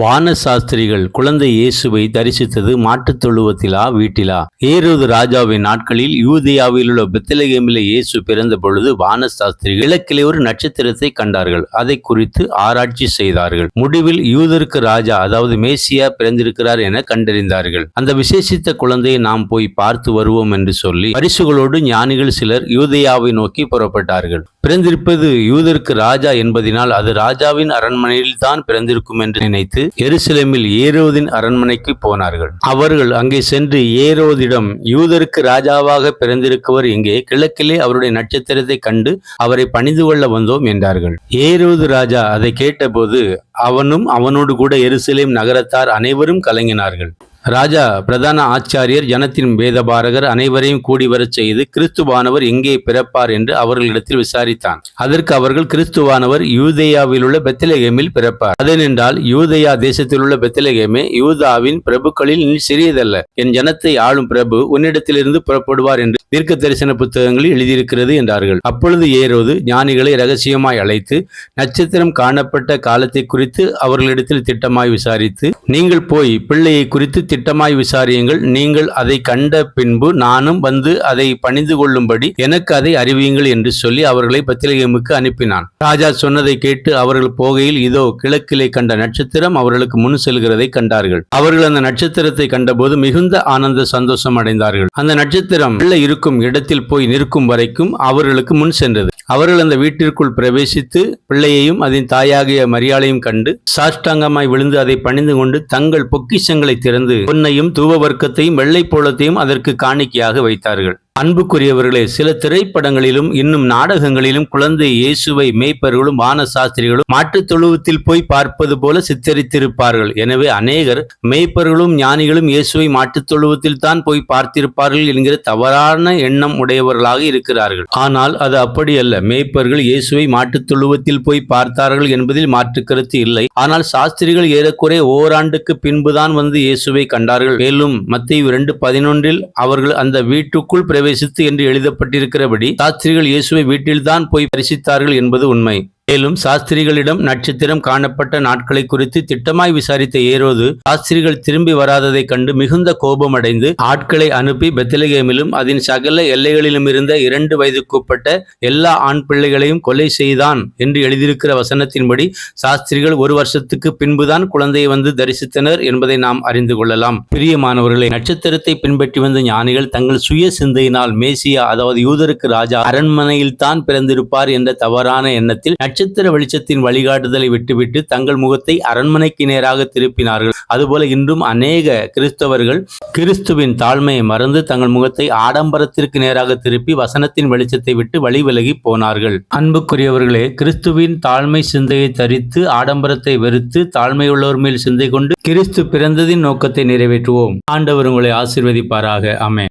வான சாஸ்திரிகள் குழந்தை இயேசுவை தரிசித்தது மாட்டுத் தொழுவத்திலா வீட்டிலா? ஏரோது ராஜாவின் நாட்களில் யூதியாவில் உள்ள பெத்தலகேமிலே இயேசு பிறந்த பொழுது வான சாஸ்திரி இலக்கிலே ஒரு நட்சத்திரத்தை கண்டார்கள். அதை குறித்து ஆராய்ச்சி செய்தார்கள். முடிவில் யூதருக்கு ராஜா அதாவது மேசியா பிறந்திருக்கிறார் என கண்டறிந்தார்கள். அந்த விசேஷித்த குழந்தையை நாம் போய் பார்த்து வருவோம் என்று சொல்லி பரிசுகளோடு ஞானிகள் சிலர் யூதேயாவை நோக்கி புறப்பட்டார்கள். பிறந்திருப்பது யூதருக்கு ராஜா என்பதினால் அது ராஜாவின் அரண்மனையில் தான் பிறந்திருக்கும் என்று நினைத்து எருசலேமில் ஏரோதின் அரண்மனைக்கு போனார்கள். அவர்கள் அங்கே சென்று ஏரோதிடம் யூதருக்கு ராஜாவாக பிறந்திருக்கவர் இங்கே கிழக்கிலே அவருடைய நட்சத்திரத்தை கண்டு அவரை பணிந்து கொள்ள வந்தோம் என்றார்கள். ஏரோது ராஜா அதை கேட்டபோது அவனும் அவனோடு கூட எருசலேம் நகரத்தார் அனைவரும் கலங்கினார்கள். ராஜா பிரதான ஆச்சாரியர் ஜனத்தின் வேதபாரகர் அனைவரையும் கூடி வரச் செய்து கிறிஸ்துவானவர் எங்கே பிறப்பார் என்று அவர்களிடத்தில் விசாரித்தான். அதற்கு அவர்கள் கிறிஸ்துவானவர் யூதேயாவில் உள்ள பெத்திலகேமில் பிறப்பார். அதனென்றால் யூதேயா தேசத்தில் உள்ள பெத்திலகேமே யூதாவின் பிரபுக்களில் நீ சிறியதல்ல. என் ஜனத்தை ஆளும் பிரபு உன்னிடத்திலிருந்து புறப்படுவார் என்று தீர்க்க தரிசன புத்தகங்களில் எழுதியிருக்கிறது என்றார்கள். அப்பொழுது ஏரோது ஞானிகளை ரகசியமாய் அழைத்து நட்சத்திரம் காணப்பட்ட காலத்தை குறித்து அவர்களிடத்தில் திட்டமாய் விசாரித்து நீங்கள் போய் பிள்ளையை குறித்து திட்டமாய் விசாரியுங்கள். நீங்கள் அதை கண்ட பின்பு நானும் வந்து அதை பணிந்து கொள்ளும்படி எனக்கு அதை அறிவியுங்கள் என்று சொல்லி அவர்களை பத்திலகேமுக்கு அனுப்பினான். ராஜா சொன்னதை கேட்டு அவர்கள் போகையில் இதோ கிழக்கிலே கண்ட நட்சத்திரம் அவர்களுக்கு முன் செல்கிறதை கண்டார்கள். அவர்கள் அந்த நட்சத்திரத்தை கண்டபோது மிகுந்த ஆனந்த சந்தோஷம் அடைந்தார்கள். அந்த நட்சத்திரம் பிள்ளை இருக்கும் இடத்தில் போய் நிற்கும் வரைக்கும் அவர்களுக்கு முன் சென்றது. அவர்கள் அந்த வீட்டிற்குள் பிரவேசித்து பிள்ளையையும் அதன் தாயாகிய மரியாளையும் கண்டு சாஷ்டாங்கமாய் விழுந்து அதை பணிந்து கொண்டு தங்கள் பொக்கிஷங்களை திறந்து பொன்னையும் தூவ வர்க்கத்தையும் வெள்ளை போலத்தையும் அதற்கு காணிக்கையாக வைத்தார்கள். அன்புக்குரியவர்களே சில திரைப்படங்களிலும் இன்னும் நாடகங்களிலும் குழந்தை இயேசுவை மேய்ப்பர்களும் வான சாஸ்திரிகளும் மாட்டுத் தொழுவத்தில் போய் பார்ப்பது போல சித்தரித்திருப்பார்கள். எனவே அநேகர் மேய்ப்பர்களும் ஞானிகளும் இயேசுவை மாட்டுத் தொழுவத்தில் தான் போய் பார்த்திருப்பார்கள் என்கிற தவறான எண்ணம் உடையவர்களாக இருக்கிறார்கள். ஆனால் அது அப்படி அல்ல மேய்ப்பர்கள் இயேசுவை மாட்டுத் தொழுவத்தில் போய் பார்த்தார்கள் என்பதில் மாற்று கருத்து இல்லை. ஆனால் சாஸ்திரிகள் ஏறக்குறைய ஓராண்டுக்கு பின்புதான் வந்து இயேசுவை கண்டார்கள். மேலும் மத்திய இரண்டு பதினொன்றில் அவர்கள் அந்த வீட்டுக்குள் பிரவேசித்து என்று எழுதப்பட்டிருக்கிறபடி சாஸ்திரிகள் இயேசுவை வீட்டில்தான் போய் பரிசித்தார்கள் என்பது உண்மை. மேலும் சாஸ்திரிகளிடம் நட்சத்திரம் காணப்பட்ட நாட்களை குறித்து திட்டமாய் விசாரித்த ஏரோது சாஸ்திரிகள் திரும்பி வராததைக் கண்டு மிகுந்த கோபமடைந்து ஆட்களை அனுப்பி பெத்திலகேமிலும் அதன் சகல எல்லைகளிலும் இருந்த இரண்டு வயதுக்குட்பட்ட எல்லா ஆண் பிள்ளைகளையும் கொலை செய்தான் என்று எழுதியிருக்கிற வசனத்தின்படி சாஸ்திரிகள் ஒரு வருஷத்துக்கு பின்புதான் குழந்தையை வந்து தரிசித்தனர் என்பதை நாம் அறிந்து கொள்ளலாம். பிரியமானவர்களை நட்சத்திரத்தை பின்பற்றி வந்த ஞானிகள் தங்கள் சுய சிந்தையினால் மேசியா அதாவது யூதருக்கு ராஜா அரண்மனையில் தான் பிறந்திருப்பார் என்ற தவறான எண்ணத்தில் நட்சத்திர வெளிச்சத்தின் வழிகாட்டுதலை விட்டுவிட்டு தங்கள் முகத்தை அரண்மனைக்கு நேராக திருப்பினார்கள். அதுபோல இன்றும் அநேக கிறிஸ்தவர்கள் கிறிஸ்துவின் தாழ்மையை மறந்து தங்கள் முகத்தை ஆடம்பரத்திற்கு நேராக திருப்பி வசனத்தின் வெளிச்சத்தை விட்டு வழி விலகி போனார்கள். அன்புக்குரியவர்களே கிறிஸ்துவின் தாழ்மை சிந்தையை தரித்து ஆடம்பரத்தை வெறுத்து தாழ்மையுள்ளவர் மேல் சிந்தை கொண்டு கிறிஸ்து பிறந்ததின் நோக்கத்தை நிறைவேற்றுவோம். ஆண்டவர் உங்களை ஆசிர்வதிப்பாராக. அமே